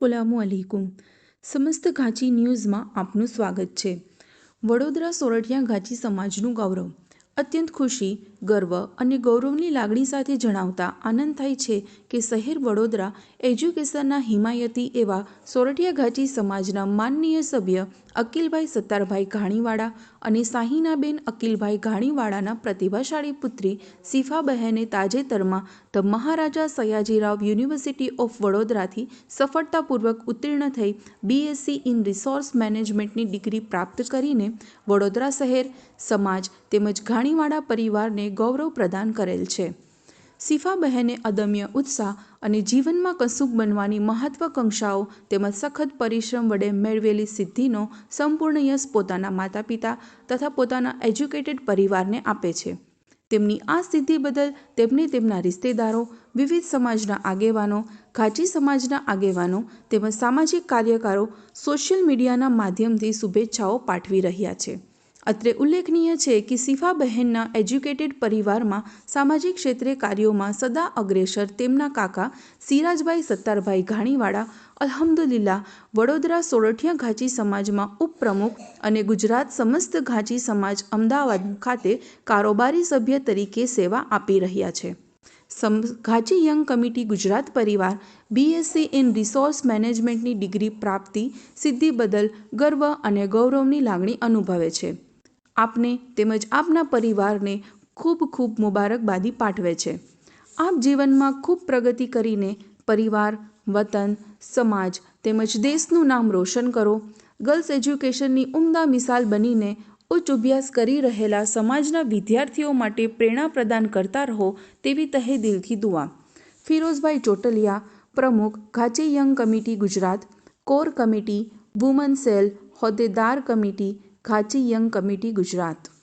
અસલામુ અલૈકુમ સમસ્ત ઘાંચી ન્યૂઝમાં આપનું સ્વાગત છે. વડોદરા સોરઠિયા ઘાંચી સમાજનું ગૌરવ. અત્યંત ખુશી ગર્વ અને ગૌરવની લાગણી સાથે જણાવતા આનંદ થાય છે કે શહેર વડોદરા એજ્યુકેશનના હિમાયતી એવા સોરઠિયા ઘાટી સમાજના માનનીય સભ્ય અકિલભાઈ સત્તારભાઈ ઘાણીવાળા અને સાહિનાબેન અકિલભાઈ ઘાણીવાળાના પ્રતિભાશાળી પુત્રી શિફાબહેને તાજેતરમાં the Maharaja Sayajirao university of વડોદરાથી સફળતાપૂર્વક ઉત્તીર્ણ થઈ બીએસસી ઇન રિસોર્સ મેનેજમેન્ટની ડિગ્રી પ્રાપ્ત કરીને વડોદરા શહેર સમાજ તેમજ ઘાણીવાળા પરિવારને ગૌરવ પ્રદાન કરેલ છે. શિફાબહેને અદમ્ય ઉત્સાહ અને જીવનમાં કશુંક બનવાની મહત્વાકાંક્ષાઓ તેમજ સખત પરિશ્રમ વડે મેળવેલી સિદ્ધિનો સંપૂર્ણ યશ પોતાના માતા પિતા તથા પોતાના એજ્યુકેટેડ પરિવારને આપે છે. તેમની આ સિદ્ધિ બદલ તેમને તેમના રિશ્તેદારો, વિવિધ સમાજના આગેવાનો ઘાંચી સમાજના આગેવાનો તેમજ સામાજિક કાર્યકારો સોશિયલ મીડિયાના માધ્યમથી શુભેચ્છાઓ પાઠવી રહ્યા છે. અત્રે ઉલ્લેખનીય છે કે શિફાબહેનના એજ્યુકેટેડ પરિવારમાં સામાજિક ક્ષેત્રે કાર્યોમાં સદા અગ્રેસર તેમના કાકા સિરાજભાઈ સત્તારભાઈ ઘાણીવાળા, અલ્હમ્દુલિલ્લાહ, વડોદરા સોરઠિયા ઘાંચી સમાજમાં ઉપપ્રમુખ અને ગુજરાત સમસ્ત ઘાંચી સમાજ અમદાવાદ ખાતે કારોબારી સભ્ય તરીકે સેવા આપી રહ્યા છે. સમ, ઘાંચી યંગ કમિટી ગુજરાત પરિવાર બીએસસી ઇન રિસોર્સ મેનેજમેન્ટની ડિગ્રી પ્રાપ્તિ, સિદ્ધિ બદલ ગર્વ અને ગૌરવની લાગણી અનુભવે છે. આપને તેમજ આપના પરિવારને ખૂબ ખૂબ મુબારકબાદી પાઠવે છે. આપ જીવનમાં ખૂબ પ્રગતિ કરીને પરિવાર, વતન, સમાજ તેમજ દેશનું નામ રોશન કરો. ગર્લ્સ એજ્યુકેશનની ઉમદા મિસાલ બનીને ઉચ્ચ અભ્યાસ કરી રહેલા સમાજના વિદ્યાર્થીઓ માટે પ્રેરણા પ્રદાન કરતા રહો તેવી તહે દિલથી દુઆ. ફિરોઝભાઈ ચોટલિયા, પ્રમુખ, Ghanchi young committee Gujarat, core committee, woman cell હોદ્દેદાર committee Ghanchi young committee Gujarat